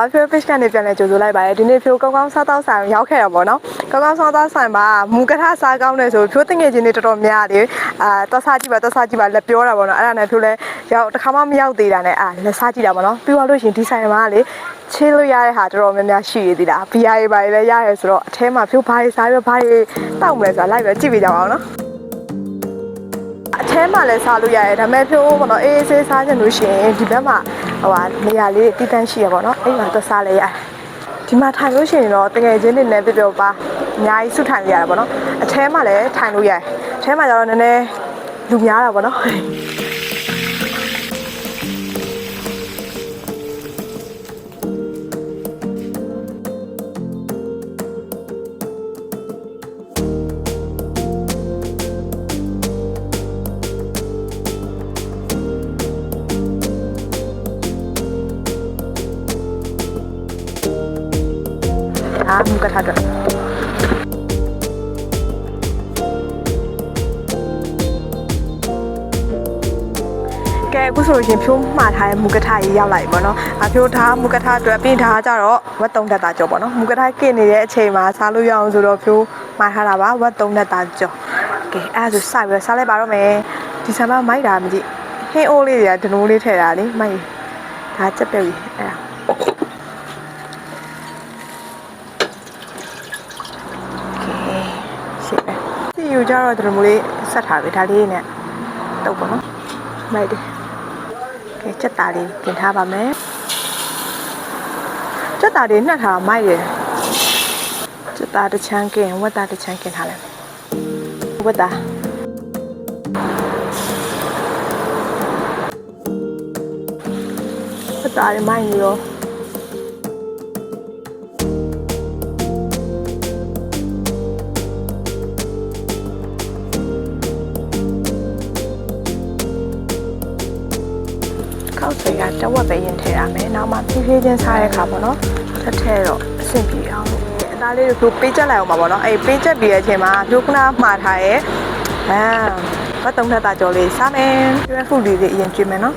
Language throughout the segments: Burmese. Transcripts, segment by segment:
ပါဖြိုး fish ကနေပြန်လဲကြိုဆိုလိုက်ပါတယ်ဒီနေ့ဖြိုးကောင်းကောင်းစားတော့ဆိုင်ရောက်ခဲ့ရပါတော့ကောင်းကောင်းစားတော့ဆိုင်မှာမူကထစားကောင်းတယ်ဆိုဖြိုးတငယ်ချင်းတွေတော်တော်များတယ်အာသွားစားကြည့်ပါသွားစားကြည့်ပါလက်ပြောတာပေါ့နော်အဲ့ဒါနဲ့ဖြိုးလဲရောက်တစ်ခါမှမရောက်သေးတာနဲ့အာလက်စားကြည့်တာပေါ့နော်ပြီးသွားလို့ရှရင်ဒီဆိုင်မှာလေချေးလို့ရတဲ့ဟာတော်တော်များများရှိရသေးတာဘီယာတွေပါလည်းရတယ်ဆိုတော့အထဲမှာဖြိုးဘာတွေစားပြီးဘာတွေတောက်မလဲဆိုတာလိုက်ပဲကြည့်ပေးကြပါအောင်နော်အ ထဲမှာလည်းစားလို့ရတယ်ဒါပေမဲ့ဖြိုးပေါ့နော်အေးအေးဆေးစားချင်လို့ရှိရင်ဒီဘက်မှာဟိုဟာနေရာလေးတည်တန်းရှိရပေါ့နော်အဲ့မှာသွားစားလဲရတယ်ဒီမှာထိုင်လို့ရှိရင်တော့တကယ်ချင်းနေနဲ့ပြပြပါအများကြီးစုထိုင်လို့ရတယ်ပေါ့နော်အထဲမှာလည်းထိုင်လို့ရတယ်အထဲမှာကျတော့နည်းနည်းလူများတာပေါ့နော် ကထားတော့ကဲအခုဆိုလို့ရှရင်ဖြိုးမှားထားတဲ့မူကထားကြီးရောက်လာပြီပေါ့နော်။အဖြိုးထားမူကထားအတွက်ပြီးထားကြတော့ဝက်တုံးတက်တာကြော်ပေါ့နော်။မူကထားကင်နေတဲ့အချိန်မှာစားလို့ရအောင်ဆိုတော့ဖြိုးမှားထားတာပါဝက်တုံးတက်တာကြော်။ကဲအဲ့ဒါဆိုစပြီးတော့စားလိုက်ပါတော့မယ်။ဒီဆံမမိုက်တာမကြည့်။ဟင်းအိုးလေးတွေကဒနိုးလေးထည့်တာလေမိုက်။ဒါချက်ပဲပြီအဲ့ဒါ။ Okay ရှင်းပဲ။ ဒီယူကြတော့ဒနိုးလေးဆက်ထားပြီဒါလေးနဲ့တုပ်ပေါ့နော်။မိုက်တယ်။ကဲချက်သားလေးပြင်ထားပါမယ်။ချက်သားလေးနှက်ထားမိုက်တယ်။ချက်သားတစ်ချမ်းကင်ဝက်သားတစ်ချမ်းကင်ထားလိုက်။ဝက်သားဝက်သားလေးမိုက်နေရော ခောက်စိတ်ကတဝက်ပဲရင်ထည့်ရမယ်။နောက်မှဖြည်းဖြည်းချင်းစားတဲ့အခါပေါ့နော်။တစ်ထည့်တော့အဆင်ပြေအောင်လို့အသားလေးကိုပေးချက်လိုက်အောင်ပါပေါ့နော်။အဲ့ပေးချက်ပြီးတဲ့အချိန်မှာဒုက္ခနာမှားထားရဲ့အာဘတ်တုံးထက်တာကြော်လေးစားမယ်။ကျွဲဖူလေးလေးအရင်ကျွေးမယ်နော်။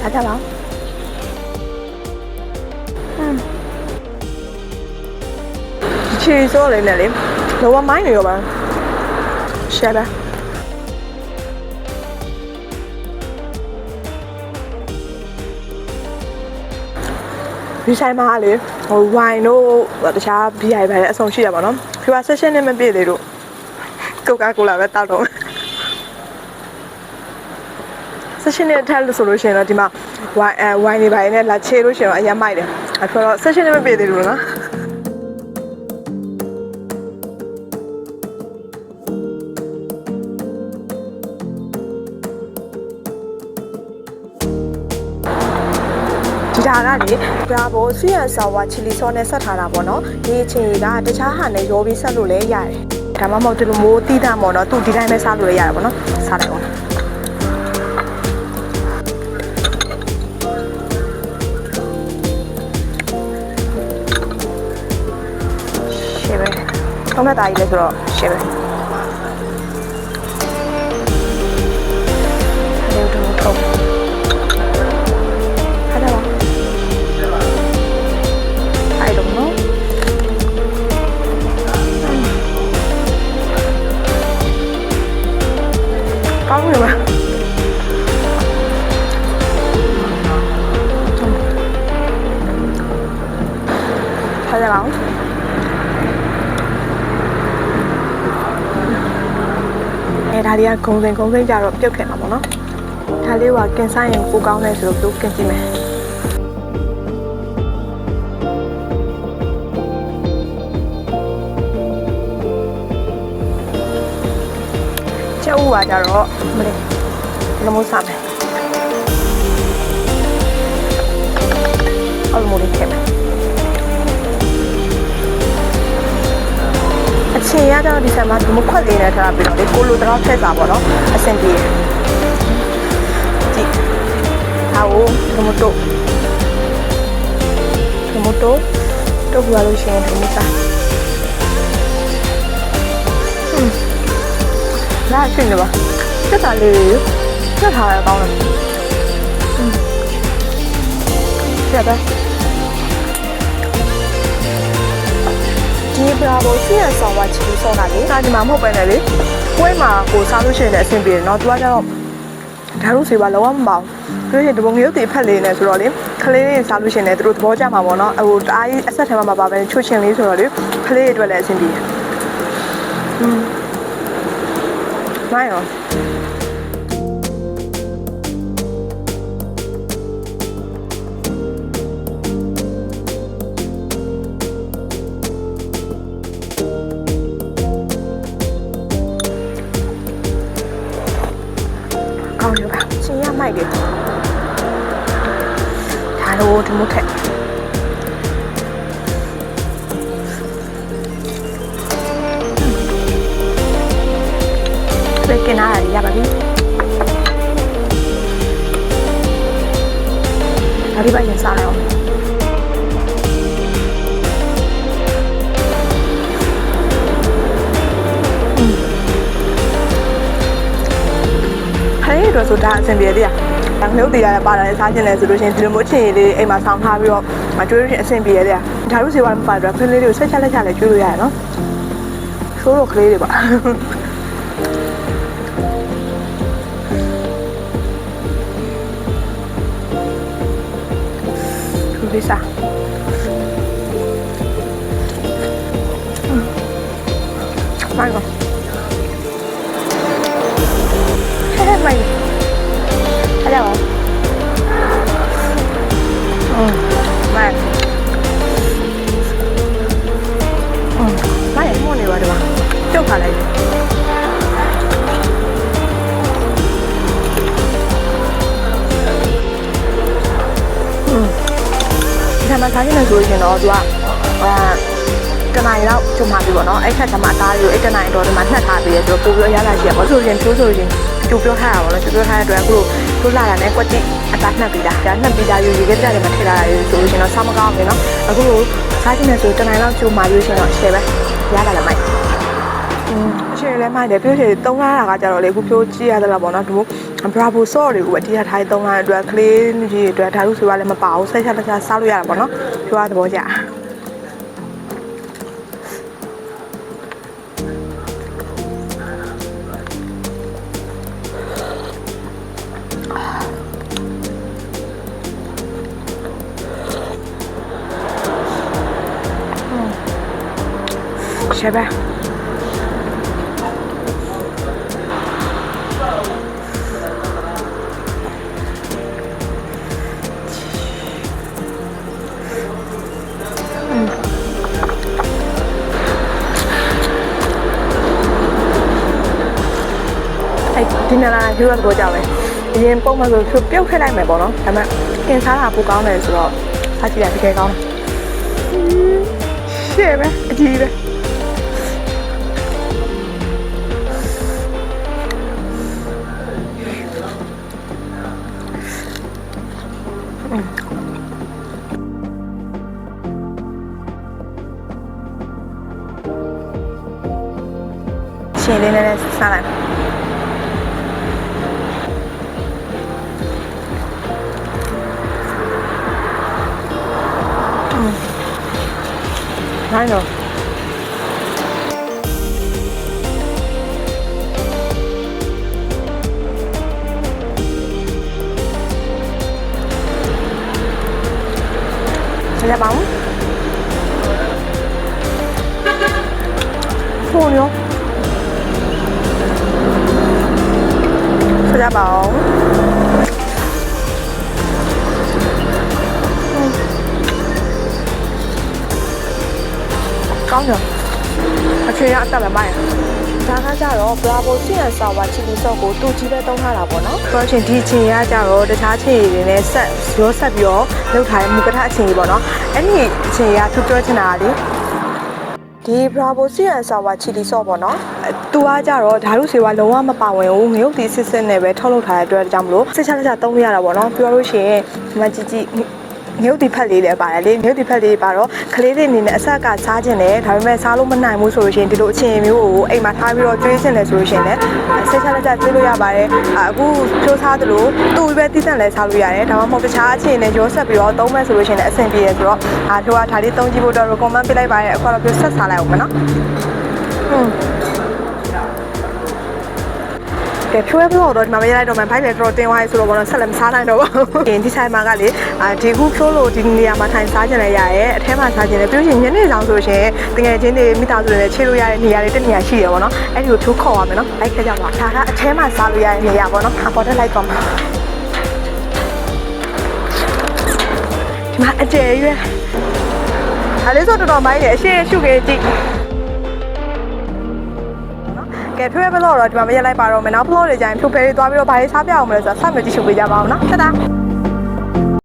စားကြပါဦး။ဟမ်ဒီချီဆိုးလေးနဲ့လေလောကမိုင်းနေရောပါရှယ်ပါ ဒီဆိုင်မှာလေဟိုဝိုင်တို့တခြား BI ပဲအဆုံးရှိရပါတော့ဖြူပါ session နဲ့မပြည့်သေးလို့ကိုကာကိုလာပဲတောက်တော့ session နဲ့ထပ်လို့ဆိုလို့ရှိရင်တော့ဒီမှာ wine အဲ wine တွေပါနေလာချေလို့ရှိရင်တော့အရင်မိုက်တယ်အခုတော့ session နဲ့မပြည့်သေးဘူးနော် ဒီဒါကလေ Bravo Sweet and Sour Chili Sauce နဲ့ဆက်ထားတာပေါ့နော်ဒီအချိန်ကတခြားဟာနဲ့ရောပြီးဆက်လို့လည်းရတယ်ဒါမှမဟုတ်ဒီလိုမျိုးတီးတာပေါ့နော်သူဒီတိုင်းပဲစားလို့လည်းရတယ်ပေါ့နော်စားလိုက်အောင်ရှေ့ပဲထုံးတဲ့တာကြီးလဲဆိုတော့ရှေ့ပဲလေးတို့ထုံးဟာ ကောင်းပြီပါထားရအောင်အဲဒါလေးကဂုံစင်ဂုံစင်ကြတော့ပြုတ်ခဲ့မှာပေါ့နော်ဒါလေးကကင်ဆိုင်ရင်ကိုကောင်းတယ်ဆိုတော့ပြုတ်ကင်ကြည့်မယ် ကျုပ်ကကြတော့မလေးလမိုးစားမယ်အော်မိုးလေးထည့်မယ်အချိန်ရတော့ဒီဆက်မှာဒီမခွက်လေးနဲ့ထားပြီးတော့လေကိုလိုတော့ထည့်စားပါတော့အဆင်ပြေတယ်ကြည့်ဒါကိုဒမတိုဒမတိုတော့ဘာလို့ရှိရင်ဒမတာ ဟွန်းလာရှိနေပါစက်တာလေးစက်ထားရကောင်းတယ်ဟွန်း ချက်ပဲဒီဘရာဘိုစီရဆောင်ဝါချီဆောတာလေဒါဒီမှာမဟုတ်ပဲနဲ့လေပွဲမှာကိုစားလို့ရှိရင်လည်းအဆင်ပြေတယ်เนาะသူကကျတော့ဒါလို့စီပါလောကမပေါ့ပြီးရင်ဒီပုံငရုတ်တွေဖက်လေးနေဆိုတော့လေကလေးတွေစားလို့ရှိရင်လည်းသူတို့သဘောကျမှာပေါ့နော်ဟိုတအားကြီးအဆက်ထဲမှာမပါပဲချွတ်ချင်လေးဆိုတော့လေကလေးတွေအတွက်လည်းအဆင်ပြေတယ်อืม မိုင်းရောကောင်းရပါရှင်ရမိုက်တယ်ဒါ တော့ဒီမို့ထက်ဘယ်ကနာရရပါပြီဒါဒီပိုင်းစားရအောင်ဟဲ့တော့ဆိုဒါအဆင်ပြေသေးရဒါမျိုးတည်ရတယ်ပါတယ်စားခြင်းလဲဆိုလို့ရှိရင်ဒီလိုမျိုးချင်ရည်လေးအိမ်မှာဆောင်းထားပြီးတော့မကျွေးလို့ရှိရင်အဆင်ပြေရတယ်ဒါလို့စီဝါမပါတော့ခလေးလေးကိုဆက်ချက်လက်ချက်လဲကျွေးလို့ရတယ်နော်ဆိုးတော့ကလေးတွေပါ သူလေးစား ဒီမှာစားနေလို့ဆိုရင်တော့သူကအာတနင်္လာလောက်ကျမပြီပေါ့နော်အဲ့ခက်ကျမအသားလေးကိုအဲ့တနင်္လာတော့ဒီမှာနှက်ထားပြီးရဆိုတော့ပို့ပြီးရလာရှိရပါဆိုရင်ကျိုးဆိုရင်ကျိုးပြောထားတာပေါ့နော်ကျိုးပြောထားတဲ့အတွက်အခုကျိုးလာတာနဲ့ကွက်တိအသားနှက်ပြီးတာဒါနှက်ပြီးတာယူရေခဲပြတယ်မှာထည့်လာတယ်ဆိုလို့ရှင်တော့စားမကောင်းဘူးနော်အခုစားကြည့်နေဆိုတနင်္လာလောက်ကျိုးမှပြီးရှင်တော့ရှယ်ပဲရလာလည်းမိုက်อืมအရှင်လည်းမိုက်တယ်ပြောချင်သုံးလာတာကကြတော့လေအခုပြောကြည့်ရသလားပေါ့နော်ဒီမို့ bravo sauce တွေကိုအတိအထိုင်းသုံးလာတဲ့အတွက်ကလေးကြီးအတွက်ဒါလို့ဆိုတာလည်းမပါဘူးဆက်ချက်လက်ချက်စားလို့ရတာပေါ့နော်ပြောရသဘောကျ ใช่ปะ အဲ့ဒီနလာကျိုးတော့ကြောက်ပဲအရင်ပုံမှန်ဆိုပြုတ်ခက်လိုက်မယ်ပေါ့နော်ဒါပေမဲ့ကင်စားတာပိုကောင်းတယ်ဆိုတော့စားကြည့်ရတကယ်ကောင်းတယ်ရှေ့ပဲအကြီးပဲရှင်လေးနဲ့စားလိုက် နိုင်တော့ဆက်ရပါဦး က်ကြပါအောင်ကောင်းတယ်အချွေရအတက်ပဲမိုင်းဒါကကြတော့ Bravo စီရန်စာဝါချီလီဆော့ကိုတူကြီးပဲတုံးထားတာပေါ့နော်။ဆိုတော့ချင်းဒီအချင်းရကြတော့တခြားချင်းရည်တွေနဲ့ဆက်ရောဆက်ပြီးတော့လောက်ထားတဲ့မူကထအချင်းကြီးပေါ့နော်။အဲ့ဒီအချင်းရသူပြောချင်တာကလေဒီ Bravo စီရန်စာဝါချီလီဆော့ပေါ့နော်။အဲသူကကြတော့ဓာတ်ရုပ်ဆေးဝါးလုံးဝမပါဝင်ဘူး။ငရုတ်တီစစ်စစ်နဲ့ပဲထုတ်လုပ်ထားတဲ့အတွက်ကြောင့်မလို့စစ်ချလက်ချသုံးလို့ရတာပေါ့နော်။ပြောလို့ရှိရင်ဒီမကြည့်ကြည့် မြုပ်တိဖက်လေးလည်းပါတယ်လေမြုပ်တိဖက်လေးပါတော့ကလေးတွေအနေနဲ့အဆက်ကစားခြင်းတယ်ဒါပေမဲ့စားလို့မနိုင်ဘူးဆိုလို့ရှိရင်ဒီလိုအခြေအနေမျိုးကိုအိမ်မှာထားပြီးတော့ကျွေးခြင်းလဲဆိုလို့ရှိရင်လည်းဆက်ချက်လက်ချက်ကျွေးလို့ရပါတယ်အခုဖြိုးစားသလိုသူ့ပဲတိစက်လဲစားလို့ရတယ်ဒါမှမဟုတ်တခြားအခြေအနေရောဆက်ပြီးတော့သုံးမဲ့ဆိုလို့ရှိရင်လည်းအဆင်ပြေရဆိုတော့အာတို့ကဒါလေးသုံးကြည့်ဖို့တော့ recommend ပေးလိုက်ပါတယ်အခုတော့ပြဆက်စားလိုက်အောင်မနော်ဟွန်း ကဲဖြိုးရဖို့တော့ဒီမှာမရလိုက်တော့မှဘိုက်လည်းတော်တော်တင်းသွားပြီဆိုတော့ဘောတော့ဆက်လည်းမစားနိုင်တော့ပါဘူး။ဒီဆိုင်မှာကလေအာဒီခုဖြိုးလို့ဒီနေရာမှာထိုင်စားကြတယ်ရရဲ့အထဲမှာစားကြတယ်ပြီးလို့ရှိရင်ညနေဆောင်ဆိုရှင်တကယ်ချင်းတွေမိသားစုတွေလည်းခြေလို့ရတဲ့နေရာတွေတစ်နေရာရှိတယ်ပေါ့နော်။အဲ့ဒီကိုဖြိုးခေါ်ရမယ်နော်။အဲ့ခက်ကြပါဒါကအထဲမှာစားလို့ရတဲ့နေရာပေါ့နော်။အပေါ်တက်လိုက်တော့မှာဒီမှာအကျယ်ရွယ်အဲ့လေးဆိုတော်တော်မိုင်းတယ်အရှိရှုခဲ့ကြည့် ကဲဖြိုးရဘလို့တော့ဒီမှာမရက်လိုက်ပါတော့မယ်နောက်ဖလို့တွေကြရင်ဖြိုးဖဲတွေသွားပြီးတော့ဘာတွေစားပြအောင်မလဲဆိုတော့ဆက်မကြည့်ရှုပေးကြပါအောင်နော်တတာ